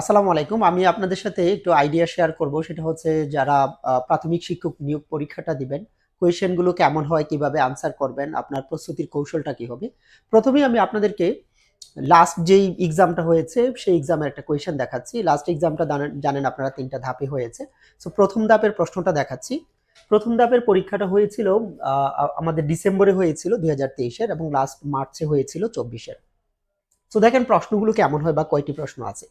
আসসালামু আলাইকুম। আমি আপনাদের সাথে একটু আইডিয়া শেয়ার করব। সেটা হচ্ছে যারা প্রাথমিক শিক্ষক নিয়োগ পরীক্ষাটা দিবেন কোয়েশ্চেনগুলো কেমন হয়, কীভাবে আনসার করবেন, আপনার প্রস্তুতির কৌশলটা কি হবে? প্রথমেই আমি আপনাদেরকে লাস্ট যেই এক্সামটা হয়েছে, সেই এক্সামের একটা কোয়েশ্চেন দেখাচ্ছি। লাস্ট এক্সামটা জানেন আপনারা তিনটা ধাপে হয়েছে। সো প্রথম ধাপের প্রশ্নটা দেখাচ্ছি। প্রথম ধাপের পরীক্ষাটা হয়েছিল আমাদের ডিসেম্বরে হয়েছিল দুই হাজার তেইশের এবং লাস্ট মার্চে হয়েছিল চব্বিশের। তো দেখেন প্রশ্নগুলো কেমন হয় বা কয়টি প্রশ্ন আছে।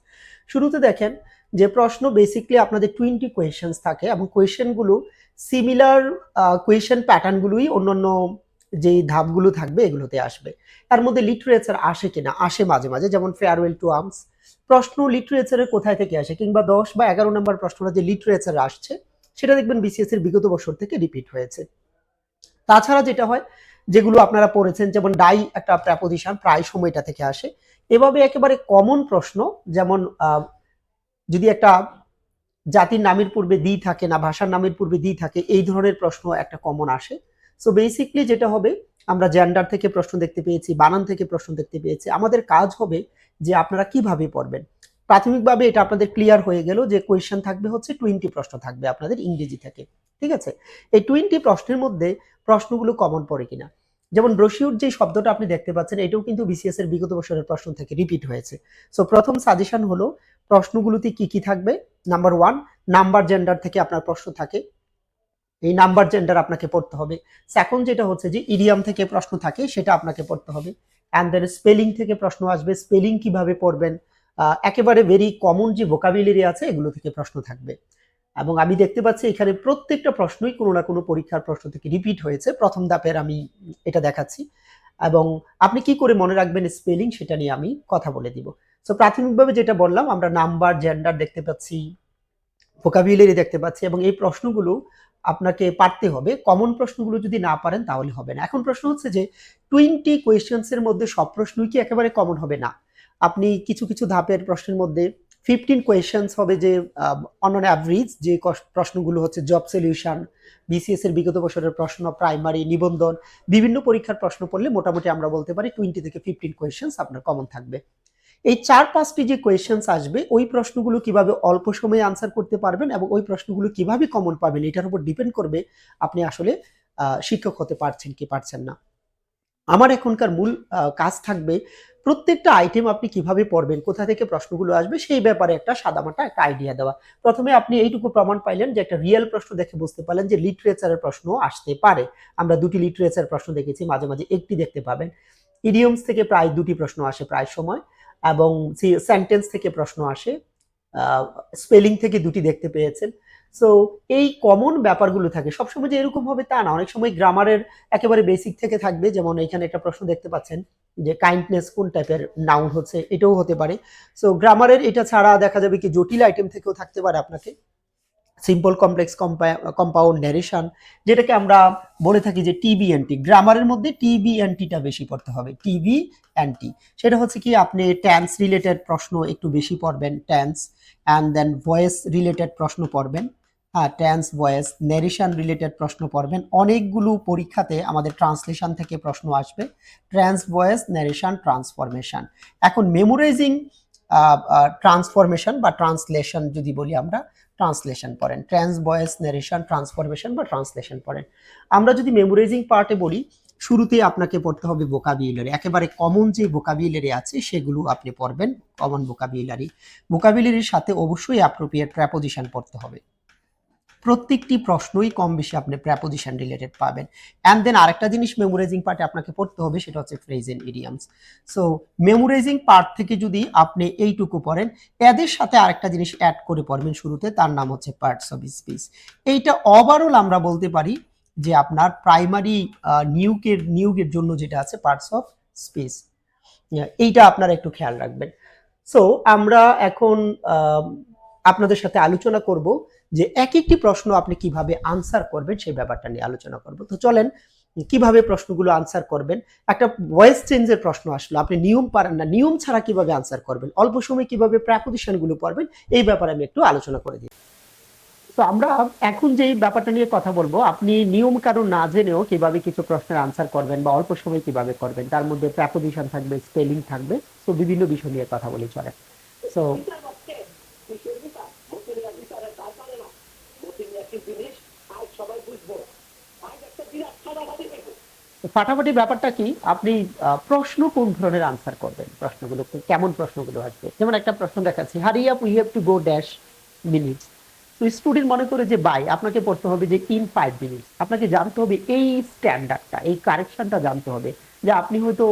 শুরুতে দেখেন যে প্রশ্ন বেসিকলি আপনাদের টোয়েন্টি কোয়েশ্চেন্স থাকে এবং কোয়েশ্চেনগুলো সিমিলার কোয়েশ্চেন প্যাটার্নগুলোই অন্যান্য যেই ধাপগুলো থাকবে এগুলোতে আসবে। তার মধ্যে লিটারেচার আসে কিনা? আসে মাঝে মাঝে, যেমন ফেয়ারওয়েল টু আর্মস প্রশ্ন লিটারেচারের কোথায় থেকে আসে? কিংবা দশ বা এগারো নম্বর প্রশ্নটা যে লিটারেচার আসছে, সেটা দেখবেন বিসিএস এর বিগত বছর থেকে রিপিট হয়েছে। তাছাড়া যেটা হয়, যেগুলো আপনারা পড়েছেন, যেমন ডাই একটা প্র্যাপোজিশন প্রায় সময়টা থেকে আসে। এভাবে একেবারে কমন প্রশ্ন, যেমন যদি একটা জাতির নামের পূর্বে দি থাকে না, ভাষার নামের পূর্বে দি থাকে, এই ধরনের প্রশ্ন একটা কমন আসে। সো বেসিকলি যেটা হবে, আমরা জেন্ডার থেকে প্রশ্ন দেখতে পেয়েছি, বানান থেকে প্রশ্ন দেখতে পেয়েছি। আমাদের কাজ হবে যে আপনারা কীভাবে পড়বেন। প্রাথমিকভাবে এটা আপনাদের ক্লিয়ার হয়ে গেল যে কোয়েশ্চেন থাকবে হচ্ছে টোয়েন্টি প্রশ্ন থাকবে আপনাদের ইংরেজি থেকে, ঠিক আছে? এই টোয়েন্টি প্রশ্নের মধ্যে প্রশ্নগুলো কমন পড়ে কিনা। যেমন ব্রোশিউর যে শব্দটা আপনি দেখতে পাচ্ছেন, এটাও কিন্তু বিসিএস এর বিগত বছরের প্রশ্ন থেকে রিপিট হয়েছে। সো প্রথম সাজেশন হলো, প্রশ্নগুলোতে কি কি থাকবে? নাম্বার ওয়ান নাম্বার জেন্ডার থেকে আপনার প্রশ্ন থাকে। এই নাম্বার জেন্ডার আপনাকে পড়তে হবে। সেকেন্ড যেটা হচ্ছে যে ইডিয়াম থেকে প্রশ্ন থাকে, সেটা আপনাকে পড়তে হবে। অ্যান্ড দেন স্পেলিং থেকে প্রশ্ন আসবে স্পেলিং কীভাবে পড়বেন? একেবারে ভেরি কমন যে ভোকাবিলিটি আছে, এগুলো থেকে প্রশ্ন থাকবে। এবং আমি দেখতে পাচ্ছি এখানে প্রত্যেকটা প্রশ্নই কোনো না কোনো পরীক্ষার প্রশ্ন থেকে রিপিট হয়েছে। প্রথম ধাপের আমি এটা দেখাচ্ছি। এবং আপনি কি করে মনে রাখবেন স্পেলিং সেটা নিয়ে আমি কথা বলে দিব। সো প্রাথমিকভাবে যেটা বললাম, আমরা নাম্বার জেন্ডার দেখতে পাচ্ছি ভোকাবুলারি দেখতে পাচ্ছি এবং এই প্রশ্নগুলো আপনাকে পারতে হবে। কমন প্রশ্নগুলো যদি না পারেন তাহলে হবে না। এখন প্রশ্ন হচ্ছে যে টোয়েন্টি কোয়েশ্চেন্স এর মধ্যে সব প্রশ্নই কি একেবারে কমন হবে না? আপনি কিছু কিছু ধাপের প্রশ্নের মধ্যে ফিফটিন কোয়েশ্চেন্স হবে যে অন অন অ্যাভারেজ যে প্রশ্নগুলো হচ্ছে জব সলিউশন বিসিএস এর বিগত বছরের প্রশ্ন প্রাইমারি নিবন্ধন, বিভিন্ন পরীক্ষার প্রশ্ন পড়লে মোটামুটি আমরা বলতে পারি টোয়েন্টি থেকে ফিফটিন কোয়েশ্চেন্স আপনার কমন থাকবে। এই চার পাঁচটি যে কোয়েশ্চেন্স আসবে, ওই প্রশ্নগুলো কীভাবে অল্প সময়ে আনসার করতে পারবেন এবং ওই প্রশ্নগুলো কীভাবে কমন পাবেন, এটার উপর ডিপেন্ড করবে আপনি আসলে শিক্ষক হতে পারছেন কি পারছেন না। আমার এখনকার মূল কাজ থাকবে প্রত্যেকটা আইটেম আপনি কীভাবে পড়বেন, কোথা থেকে প্রশ্নগুলো আসবে, সেই ব্যাপারে একটা সাদামাটা একটা আইডিয়া দেওয়া। প্রথমে আপনি এইটুকু প্রমাণ পাইলেন যে একটা রিয়েল প্রশ্ন দেখে বুঝতে পারলেন যে লিটারেচারের প্রশ্ন আসতে পারে। আমরা দুটি লিটারেচার প্রশ্ন দেখেছি, মাঝে মাঝে একটি দেখতে পাবেন। ইডিয়মস থেকে প্রায় দুটি প্রশ্ন আসে প্রায় সময় এবং সেন্টেন্স থেকে প্রশ্ন আসে। স্পেলিং থেকে দুটি দেখতে পেয়েছেন। সো এই কমন ব্যাপারগুলো থাকে। সবসময় যে এরকম হবে তা না। অনেক সময় গ্রামারের একেবারে বেসিক থেকে থাকবে। যেমন এখানে একটা প্রশ্ন দেখতে পাচ্ছেন যে কাইন্ডনেস কোন টাইপের নাউন হচ্ছে? এটাও হতে পারে। সো গ্রামারের এটা ছাড়া দেখা যাবে কি জটিল আইটেম থেকেও থাকতে পারে আপনাকে। সিম্পল কমপ্লেক্স কম্পাউন্ড ন্যারেশন যেটাকে আমরা বলে থাকি যে টিবি এনটি গ্রামারের মধ্যে টিবি এনটিটা বেশি পড়তে হবে টিবি এনটি সেটা হচ্ছে কি, আপনি ট্যান্স রিলেটেড প্রশ্ন একটু বেশি পড়বেন tense and then voice related প্রশ্ন পড়বেন হ্যাঁ ট্যান্স ভয়েস ন্যারেশন রিলেটেড প্রশ্ন পড়বেন। অনেকগুলো পরীক্ষাতে আমাদের ট্রান্সলেশন থেকে প্রশ্ন আসবে ট্রান্স ভয়েস ন্যারেশন ট্রান্সফরমেশন এখন মেমোরাইজিং ট্রান্সফরমেশন বা ট্রান্সলেশন যদি বলি আমরা ট্রান্সলেশন পড়েন। ট্রান্স ভয়েস ন্যারেশন ট্রান্সফরমেশন বা ট্রান্সলেশন পড়েন। আমরা যদি মেমোরাইজিং পার্টে বলি, শুরুতে আপনাকে পড়তে হবে বোকাবিউলারি একেবারে কমন যে বোকাবিউলারি আছে, সেগুলো আপনি পড়বেন কমন বোকাবিউলারি বোকাবিউলারির সাথে অবশ্যই অ্যাপ্রোপ্রিয়েট প্র্যাপোজিশন পড়তে হবে। প্রত্যেকটি প্রশ্নই কম বেশি আপনি প্র্যাপোজিশন রিলেটেড পাবেন। অ্যান্ড দেন আরেকটা জিনিস মেমোরাইজিং পার্টে আপনাকে পড়তে হবে, সেটা হচ্ছে phrase and idioms so memorising part থেকে যদি আপনি এইটুকু পড়েন, এদের সাথে আরেকটা জিনিস অ্যাড করে পড়বেন শুরুতে, তার নাম হচ্ছে পার্টস অফ স্পিচ এইটা ওভারঅল আমরা বলতে পারি যে আপনার প্রাইমারি নিউকের নিয়োগের জন্য যেটা আছে পার্টস অফ স্পেস এইটা আপনারা একটু খেয়াল রাখবেন। সো আমরা এখন আপনাদের সাথে আলোচনা করব যে এক একটি প্রশ্ন আপনি কীভাবে আনসার করবেন সেই ব্যাপারটা নিয়ে আলোচনা করব। তো চলেন, কীভাবে প্রশ্নগুলো আনসার করবেন? একটা ভয়েস চেঞ্জের প্রশ্ন আসলো, আপনি নিয়ম পারেন না, নিয়ম ছাড়া কীভাবে আনসার করবেন? অল্প সময় কীভাবে প্র্যাপোজিশনগুলো পড়বেন? এই ব্যাপারে আমি একটু আলোচনা করে দিই। তো আমরা এখন যেই ব্যাপারটা নিয়ে কথা বলব, আপনি নিয়ম কারণ না জেনেও কীভাবে কিছু প্রশ্নের আনসার করবেন বা অল্প সময় কীভাবে করবেন, তার মধ্যে প্র্যাপোজিশন থাকবে স্পেলিং থাকবে, তো বিভিন্ন বিষয় নিয়ে কথা বলি চলে সো ফাটাফাটি ব্যাপারটা কি? আপনি প্রশ্ন কোন ধরনের আনসার করবেন? প্রশ্নগুলো কেমন প্রশ্নগুলো আসবে? যেমন একটা প্রশ্ন দেখাচ্ছি hurry up we have to go dash minutes তো স্টুডেন্ট মনে করে যে বাই আপনাকে পড়তে হবে যে ইন ফাইভ মিনিটস আপনাকে জানতে হবে এই স্ট্যান্ডার্ডটা এই কারেকশনটা জানতে হবে। যে আপনি হয়তো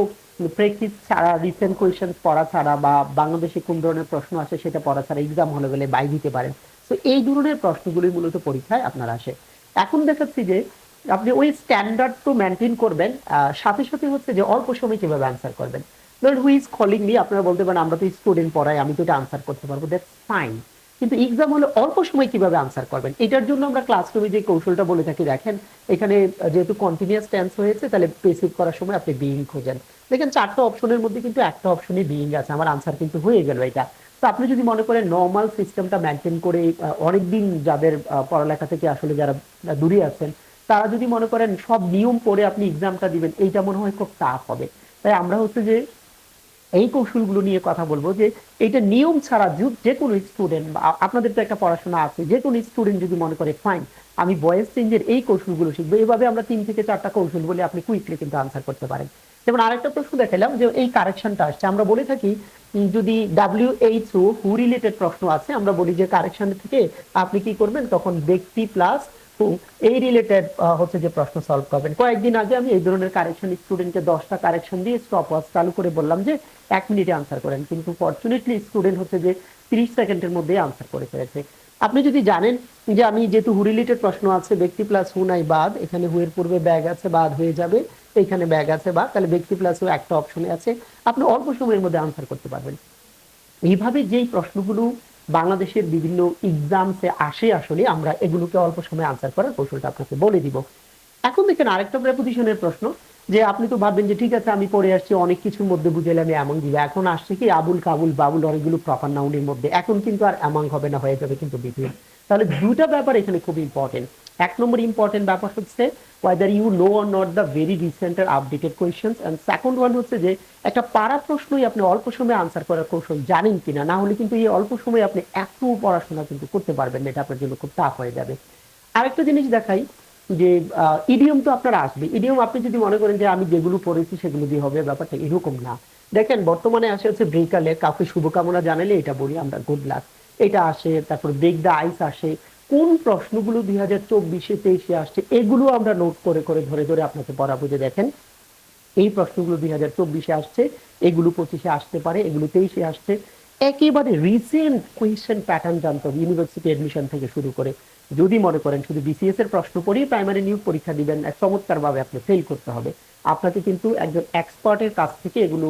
প্র্যাকটিস ছাড়া রিসেন্ট কোয়েশন পড়া ছাড়া বা বাংলাদেশে কোন ধরনের প্রশ্ন আসে সেটা পড়া ছাড়া এক্সাম হলে গেলে বাই দিতে পারেন। তো এই ধরনের প্রশ্নগুলি মূলত পরীক্ষায় আপনার আসে। এখন দেখাচ্ছি যে আপনি ওই স্ট্যান্ডার্ড তো মেনটেন করবেন সাথে সাথে হচ্ছে যে অল্প সময় কীভাবে আনসার করবেন। ধরুন হুই ইজ কলিং মি আপনারা বলতে পারেন, আমরা তো স্টুডেন্ট পড়াই আমি তো এটা আনসার করতে পারব দ্যাটস ফাইন কিন্তু এক্সাম হলে অল্প সময় কীভাবে আনসার করবেন? এটার জন্য আমরা ক্লাসরুমে যে কৌশলটা বলে থাকি, দেখেন, এখানে যেহেতু কন্টিনিউয়াস টেন্স হয়েছে, তাহলে পেসিভ করার সময় আপনি বিইং খোঁজেন। দেখেন, চারটা অপশনের মধ্যে কিন্তু একটা অপশনে বিইং আছে, আমার আনসার কিন্তু হয়ে গেল এটা। তো আপনি যদি মনে করেন নর্মাল সিস্টেমটা মেনটেন করে আহ, অনেকদিন যাদের পড়ালেখা থেকে আসলে যারা দূরে আছেন তারা যদি মনে করেন সব নিয়ম পড়ে আপনি এক্সামটা দিবেন এইটা মনে হয় খুব টাফ হবে। তাই আমরা হচ্ছে যে এই কৌশলগুলো নিয়ে কথা বলব যে এটা নিয়ম ছাড়া যে- কোনো স্টুডেন্ট আপনাদের তো একটা পড়াশোনা আছে যে কোনো স্টুডেন্ট যদি মনে করে ফাইন আমি ভয়েস চেঞ্জের এই কৌশলগুলো শিখব। এইভাবে আমরা তিন থেকে চারটা কৌশল বলে আপনি কুইকলি কিন্তু আনসার করতে পারেন। যেমন আরেকটা প্রশ্ন দেখালাম যে এই কারেকশনটা আসছে। আমরা বলে থাকি যদি W H O who related প্রশ্ন আছে, আমরা বলি যে কারেকশন থেকে আপনি কি করবেন? তখন ব্যক্তি প্লাস এই রিলেটেড হচ্ছে যে প্রশ্ন সলভ করবেন। কয়েকদিন আগে আমি এই ধরনের কারেকশন স্টুডেন্টকে দশটা কারেকশন দিয়ে স্টপ ওয়াচ চালু করে বললাম যে এক মিনিটে আনসার করেন। কিন্তু ফরচুনেটলি স্টুডেন্ট হচ্ছে যে তিরিশ সেকেন্ডের মধ্যে আনসার করে ফেলেছে। আপনি যদি জানেন যে আমি যেহেতু হু রিলেটেড প্রশ্ন আছে, ব্যক্তি প্লাস হু নাই বাদ, এখানে হুয়ের পূর্বে ব্যাগ আছে, বাদ হয়ে যাবে। এখানে ব্যাগ আছে বাদ তাহলে ব্যক্তি প্লাস একটা অপশনে আছে, আপনি অল্প সময়ের মধ্যে আনসার করতে পারবেন। এইভাবে যেই প্রশ্নগুলো বাংলাদেশের বিভিন্ন এক্সামসে আসে আসলে, আমরা এগুলোকে অল্প সময় আনসার করার কৌশলটা আপনাকে বলে দিব। এখন দেখেন আরেকটা প্রেপোজিশনের প্রশ্ন, যে আপনি তো ভাববেন যে ঠিক আছে, আমি পড়ে আসছি, অনেক কিছুর মধ্যে বুঝাইলে আমি এমন দিব এখন আসছে কি, আবুল কাবুল বাবুল অনেকগুলো প্রপার নাউনের মধ্যে। এখন কিন্তু আর এমন হবে না, হয়ে যাবে কিন্তু বিপিএল তাহলে দুটা ব্যাপার এখানে খুব ইম্পর্টেন্ট এক নম্বর ইম্পর্টেন্ট ব্যাপার হচ্ছে whether you know or not the very recent R updated questions and second one হচ্ছে যে একটা পাড়া প্রশ্নই আপনি অল্প সময়ে আনসার করার কৌশল জানেন কিনা? না হলে কিন্তু এই অল্প সময়ে আপনি এত পড়াশোনা কিন্তু করতে পারবেন না, এটা আপনার জন্য খুব টাফ হয়ে যাবে। আরেকটা জিনিস দেখাই যে ইডিয়ম তো আপনার আসবে। ইডিয়ম আপনি যদি মনে করেন যে আমি যেগুলো পড়েছি সেগুলো দিয়ে হবে, ব্যাপারটা এরকম না। দেখেন, বর্তমানে আসে হচ্ছে ব্রেকালে কাউকে শুভকামনা জানালে এটা বলি, আমরা গুড লাক এটা আসে, তারপর ব্রেক দ্য আইস আসে কোন প্রশ্নগুলো দুই হাজার চব্বিশে, তেইশে আসছে, এগুলো আমরা নোট করে করে, ধরে ধরে আপনাকে পড়াবো যে দেখেন। এই প্রশ্নগুলো দুই হাজার চব্বিশে আসছে, এগুলো পঁচিশে আসতে পারে, এগুলো তেইশে আসছে। একেবারে রিসেন্ট কোয়েশ্চেন প্যাটার্ন জানতে হবে ইউনিভার্সিটি এডমিশন থেকে শুরু করে। যদি মনে করেন শুধু বিসিএস এর প্রশ্ন পড়েই প্রাইমারি নিয়োগ পরীক্ষা দিবেন চমৎকার ভাবে আপনি ফেল করতে হবে। আপনাকে কিন্তু একজন এক্সপার্টের কাছ থেকে এগুলো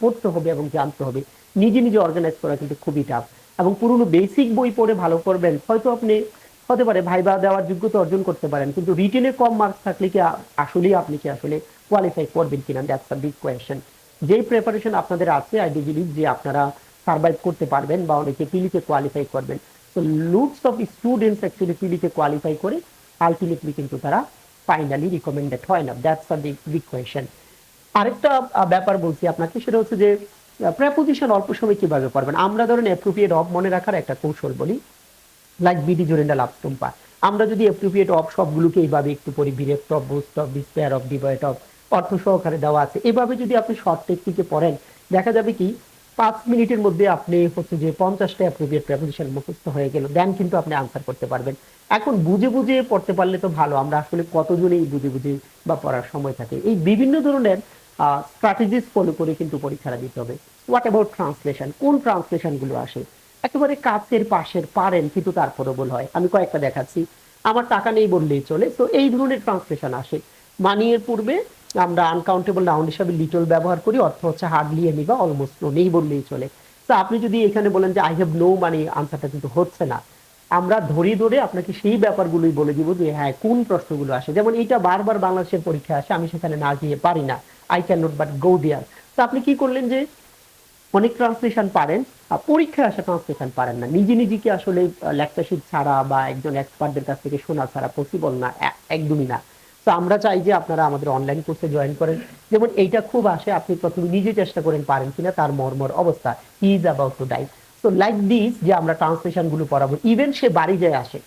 পড়তে হবে এবং জানতে হবে। নিজে নিজে অর্গানাইজ করা কিন্তু খুবই টাফ এবং পুরনো বেসিক বই পড়ে ভালো করবেন। হয়তো আপনি, হতে পারে ভাইবা দেওয়ার যোগ্যতা অর্জন করতে পারেন, কিন্তু রিটেনে কম মার্কস থাকলে কি আসলেই আপনি কি আসলে কোয়ালিফাই করবেন কিনা? দ্যাটস আ বিগ কোয়েশ্চেন যেই প্রিপারেশন আপনাদের আছে আই বিলিভ যে আপনারা সার্ভাইভ করতে পারবেন বা অনেকে পিলিতে কোয়ালিফাই করবেন। তো লুটস অফ স্টুডেন্টস অ্যাকচুয়ালি পিলিতে কোয়ালিফাই করে আলটিমেটলি কিন্তু তারা ফাইনালি রিকমেন্ডেড হয় না। That's a big big question আরেকটা ব্যাপার বলছি আপনাকে, সেটা হচ্ছে যে প্রেপোজিশন অল্প সময় কীভাবে করবেন? আমরা ধরেন অ্যাপ্রোপ্রিয়েট অফ মনে রাখার একটা কৌশল বলি লাইক বিডি জোরেন্ডা লাভ টুম্পা আমরা যদি অ্যাপ্রোপ্রিয়েট অফ সবগুলোকে এইভাবে একটু পড়ি bereft of boast of despair of devoid of অর্থ সহকারে দেওয়া আছে। এভাবে যদি আপনি শর্ট টেকনিকে পড়েন, দেখা যাবে কি, পাঁচ মিনিটের মধ্যে আপনি হচ্ছে যে পঞ্চাশটা অ্যাপ্রোপ্রিয়েট প্রেপোজিশন মুখস্থ হয়ে গেল দেন কিন্তু আপনি আনসার করতে পারবেন। এখন বুঝে বুঝে পড়তে পারলে তো ভালো, আমরা আসলে কতজনেই বুঝে বুঝে বা পড়ার সময় থাকে। এই বিভিন্ন ধরনের স্ট্র্যাটেজিস ফলো করে কিন্তু পরীক্ষাটা দিতে হবে। হোয়াট অ্যাবাউট ট্রান্সলেশন কোন ট্রান্সলেশনগুলো আসে? একেবারে কাছের পাশের, পারেন, কিন্তু তারপরে ভুল হয়। আমি কয়েকটা দেখাচ্ছি। আমার টাকা নেই বললেই চলে। তো এই ধরনের ট্রান্সলেশন আসে। মানিয়ের পূর্বে আমরা আনকাউন্টেবল নাউন হিসাবে লিটল ব্যবহার করি, অর্থ হচ্ছে হার্ডলি এনি বা অলমোস্ট নো নেই বললেই চলে। তো আপনি যদি এখানে বলেন যে আই হ্যাভ নো মানে আনসারটা কিন্তু হচ্ছে না। আমরা ধরে ধরে আপনাকে সেই ব্যাপারগুলোই বলে দিব যে হ্যাঁ কোন প্রশ্নগুলো আসে? যেমন এইটা বারবার বাংলাদেশের পরীক্ষা আসে, আমি সেখানে না গিয়ে পারি না। I can not but go there তো আপনি কি করলেন যে, অনেক ট্রান্সলেশন পারেন পরীক্ষায় আসা ট্রান্সলেশন পারেন না। নিজে নিজেকে আসলে লেকচারশিট ছাড়া বা একজন এক্সপার্টদের কাছ থেকে শোনা ছাড়া পসিবল না একদমই না। তো আমরা চাই যে, আপনারা আমাদের অনলাইন কোর্সে জয়েন করেন। যেমন এইটা খুব আসে, আপনি প্রথমে নিজে চেষ্টা করেন পারেন কিনা, তার মর্মর অবস্থা। He is about to die so like this যে আমরা ট্রান্সলেশনগুলো পড়াবো ইভেন সে বাড়ি যায় আসে।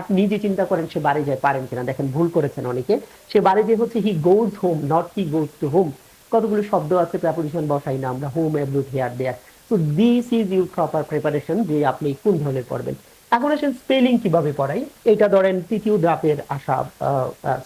আপনি নিজে চিন্তা করেন, সে বাড়ি যায় পারেন কিনা। দেখেন, ভুল করেছেন অনেকে। সে বাড়ি যে হচ্ছে he goes home not he goes to home কতগুলো শব্দ আছে প্রেপারেশন বসাই না আমরা। Home everywhere here there so this is your proper preparation যে আপনি কোন ধরনের পড়বেন। এখন আসেন স্পেলিং কীভাবে পড়াই? এটা ধরেন, তৃতীয় ধাপের আসা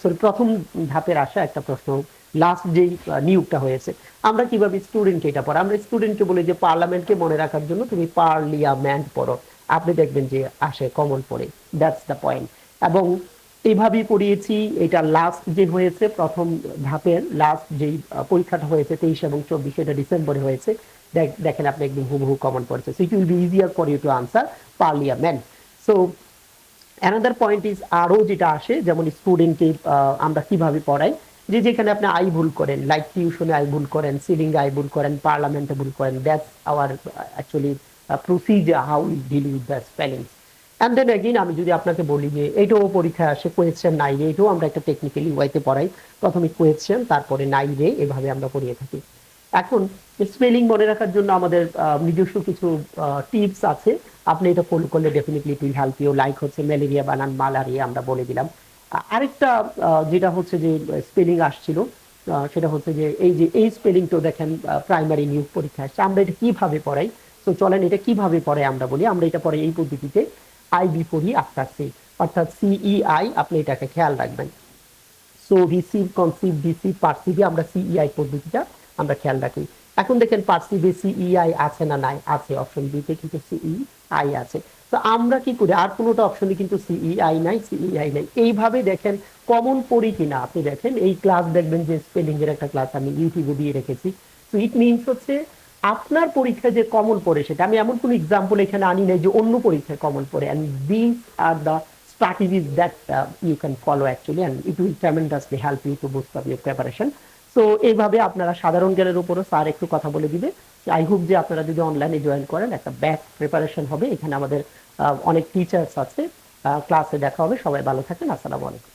সরি প্রথম ধাপের আসা একটা প্রশ্ন। লাস্ট যেই নিয়োগটা হয়েছে, আমরা কীভাবে স্টুডেন্টকে এটা পড়া আমরা স্টুডেন্টকে বলি যে পার্লামেন্টকে মনে রাখার জন্য তুমি পার্লিয়ামেন্ট পড়ো। আপনি দেখবেন যে আসে কমন পড়ে। দ্যাটস দ্য পয়েন্ট এবং এইভাবেই পড়িয়েছি, এটা লাস্ট যে হয়েছে, প্রথম ধাপের লাস্ট যেই পরীক্ষাটা হয়েছে তেইশ এবং চব্বিশ, এটা ডিসেম্বরে হয়েছে। দেখ- দেখেন আপনি একদম হুবহু কমন পড়েছে। So it will be easier for you to answer parliament so another point is আরও যেটা আসে, যেমন স্টুডেন্টকে আমরা কীভাবে পড়াই যে যেখানে আপনি আই ভুল করেন লাইক টিউশনে আই ভুল করেন সিলিং আই ভুল করেন পার্লামেন্টে ভুল করেন that's our actually procedure how we deal with the spellings and then again আমি যদি আপনাকে বলি যে এইটাও পরীক্ষায় আসে কোয়েশ্চেন নাই রে এটাও আমরা একটা টেকনিক্যালি ওয়াইতে পড়াই। প্রথমে কোয়েশ্চেন তারপরে নাই রে এভাবে আমরা পড়িয়ে থাকি। এখন স্পেলিং মনে রাখার জন্য আমাদের আহ, নিজস্ব কিছু টিপস আছে। আপনি এটা ফলো করলে definitely it will help you like হচ্ছে ম্যালেরিয়া বানান মালারিয়া আমরা বলে দিলাম। আরেকটা যেটা হচ্ছে যে স্পেলিং আসছিল সেটা হচ্ছে যে, এই যে, এই স্পেলিংটাও দেখেন প্রাইমারি নিয়োগ পরীক্ষা আসছে। আমরা এটা কীভাবে পড়াই? তো চলেন, এটা কীভাবে পড়াই আমরা বলি। আমরা এটা পড়াই এই পদ্ধতিতে I before E after C অর্থাৎ সিইআই আপনি এটাকে খেয়াল রাখবেন। So receive conceive deceive perceive আমরা সিইআই পদ্ধতিটা আমরা খেয়াল রাখি। এখন দেখেন পার্সিভে সিইআই আছে না নাই? আছে অপশন বিতে কিন্তু সিইআই আছে। তো আমরা কি করি? আর কোনোটা অপশনে কিন্তু সিইআই নাই সিইআই নাই। এইভাবে দেখেন কমন পড়ি কিনা? আপনি দেখেন এই ক্লাস দেখবেন যে স্পেলিং এর একটা ক্লাস আমি ইউটিউবে দিয়ে রেখেছি। তো ইট মিনস হচ্ছে আপনার পরীক্ষায় যে কমন পড়ে সেটা। আমি এমন কোনো এক্সাম্পল এখানে আনি নাই যে অন্য পরীক্ষায় কমন পড়ে। And this are the strategies that uh, you can follow actually and it will tremendously help you to boost up your preparation. So এইভাবে আপনারা সাধারণ জ্ঞানের উপরও স্যার একটু কথা বলে দিবে। আই হোপ যে আপনারা যদি অনলাইনে জয়েন করেন একটা ব্যাক প্রিপারেশন হবে। এখানে আমাদের অনেক টিচার্স আছে। ক্লাসে দেখা হবে। সবাই ভালো থাকেন। আসসালামু আলাইকুম।